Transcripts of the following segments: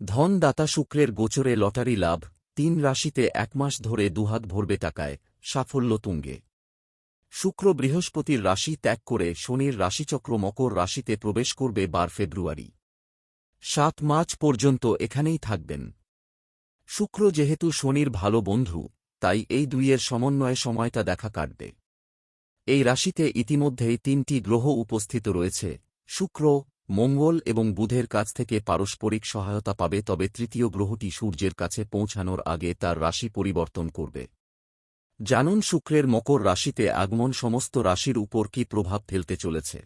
ধন দাতা শুক্রের গোচরে লটারি লাভ, তিন রাশিতে এক মাস ধরে দুহাত ভরবে টাকায়, সাফল্য তুঙ্গে। শুক্র বৃহস্পতির রাশি ত্যাগ করে শনির রাশিচক্র মকর রাশিতে প্রবেশ করবে বার ফেব্রুয়ারি। সাত মার্চ পর্যন্ত এখানেই থাকবেন। শুক্র যেহেতু শনির ভালো বন্ধু, তাই এই দুইয়ের সমন্বয়ে সময়টা দেখা কাটবে। এই রাশিতে ইতিমধ্যেই তিনটি গ্রহ উপস্থিত রয়েছে, শুক্র মঙ্গল এবং বুধের কাছ থেকে পারস্পরিক সহায়তা পাবে, তবে তৃতীয় গ্রহটি সূর্যের কাছে পৌঁছানোর আগে তার রাশি পরিবর্তন করবে। জানুন শুক্রের মকর রাশিতে আগমন সমস্ত রাশির উপর কি প্রভাব ফেলতে চলেছে।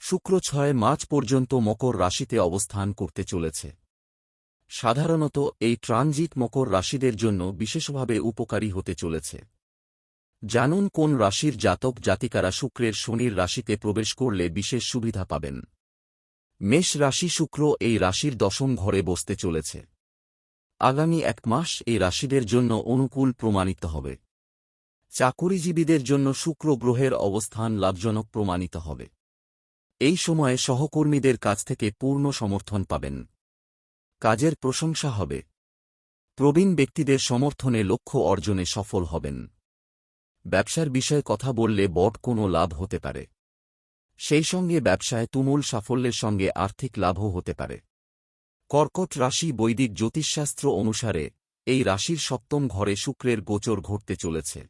শুক্র ছয় মার্চ পর্যন্ত মকর রাশিতে অবস্থান করতে চলেছে। সাধারণত এই ট্রানজিট মকর রাশিদের জন্য বিশেষভাবে উপকারী হতে চলেছে। জানুন কোন রাশির জাতক জাতিকারা শুক্রের শনির রাশিতে প্রবেশ করলে বিশেষ সুবিধা পাবেন। মেষ রাশি শুক্র এই রাশির দশম ঘরে বসতে চলেছে। আগামী এক মাস এই রাশিদের জন্য অনুকূল প্রমাণিত হবে। চাকুরিজীবীদের জন্য শুক্র গ্রহের অবস্থান লাভজনক প্রমাণিত হবে। এই সময়ে সহকর্মীদের কাছ থেকে পূর্ণ সমর্থন পাবেন। কাজের প্রশংসা হবে। প্রবীণ ব্যক্তিদের সমর্থনে লক্ষ্য অর্জনে সফল হবেন। ব্যবসার বিষয়ে কথা বললে বট কোনো লাভ হতে পারে। সেই সঙ্গে ব্যবসায় তুমুল সাফল্যের সঙ্গে আর্থিক লাভও হতে পারে। কর্কট রাশি বৈদিক জ্যোতিষশাস্ত্র অনুসারে, এই রাশির সপ্তম ঘরে শুক্রের গোচর ঘটতে চলেছে।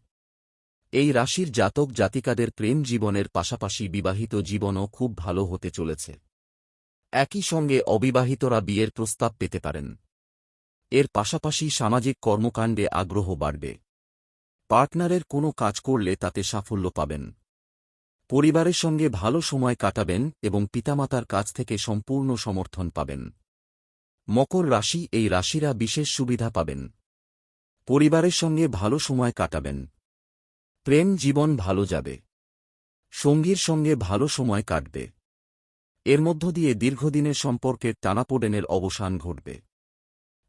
এই রাশির জাতক জাতিকাদের প্রেম জীবনের পাশাপাশি বিবাহিত জীবনও খুব ভালো হতে চলেছে। একই সঙ্গে অবিবাহিতরা বিয়ের প্রস্তাব পেতে পারেন। এর পাশাপাশি সামাজিক কর্মকাণ্ডে আগ্রহ বাড়বে। পার্টনারের কোনো কাজ করলে তাতে সাফল্য পাবেন। পরিবারের সঙ্গে ভালো সময় কাটাবেন এবং পিতামাতার কাছ থেকে সম্পূর্ণ সমর্থন পাবেন। মকর রাশি এই রাশিরা বিশেষ সুবিধা পাবেন। পরিবারের সঙ্গে ভালো সময় কাটাবেন। প্রেম জীবন ভালো যাবে। সঙ্গীর সঙ্গে ভালো সময় কাটবে। এর মধ্য দিয়ে দীর্ঘদিনের সম্পর্কের টানাপোড়েনের অবসান ঘটবে।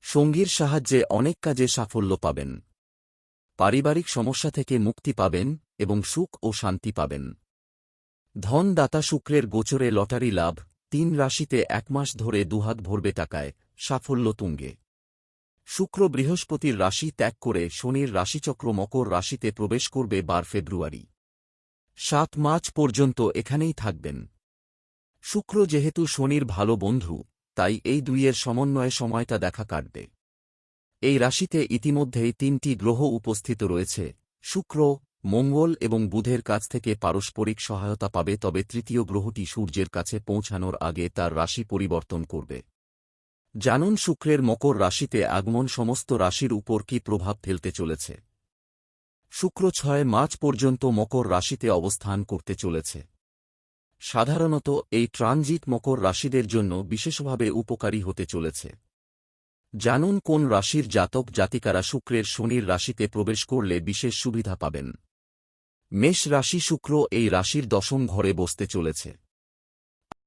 সঙ্গীর সাহায্যে অনেক কাজে সাফল্য পাবেন। পারিবারিক সমস্যা থেকে মুক্তি পাবেন এবং সুখ ও শান্তি পাবেন। ধন দাতা শুক্রের গোচরে লটারি লাভ, তিন রাশিতে এক মাস ধরে দুহাত ভরবে টাকায়, সাফল্য তুঙ্গে। শুক্র বৃহস্পতির রাশি ত্যাগ করে শনির রাশিচক্র মকর রাশিতে প্রবেশ করবে বার ফেব্রুয়ারি। সাত মার্চ পর্যন্ত এখানেই থাকবেন। শুক্র যেহেতু শনির ভালো বন্ধু, তাই এই দুইয়ের সমন্বয়ে সময়টা দেখা কাটবে। এই রাশিতে ইতিমধ্যেই তিনটি গ্রহ উপস্থিত রয়েছে, শুক্র মঙ্গল এবং বুধের কাছ থেকে পারস্পরিক সহায়তা পাবে, তবে তৃতীয় গ্রহটি সূর্যের কাছে পৌঁছানোর আগে তার রাশি পরিবর্তন করবে। জানুন শুক্রের মকর রাশিতে আগমন সমস্ত রাশির উপর কি প্রভাব ফেলতে চলেছে। শুক্র ছয় মার্চ পর্যন্ত মকর রাশিতে অবস্থান করতে চলেছে। সাধারণত এই ট্রানজিট মকর রাশিদের জন্য বিশেষভাবে উপকারী হতে চলেছে। জানুন কোন রাশির জাতক জাতিকারা শুক্রের শনির রাশিতে প্রবেশ করলে বিশেষ সুবিধা পাবেন। মেষ রাশি শুক্র এই রাশির দশম ঘরে বসতে চলেছে।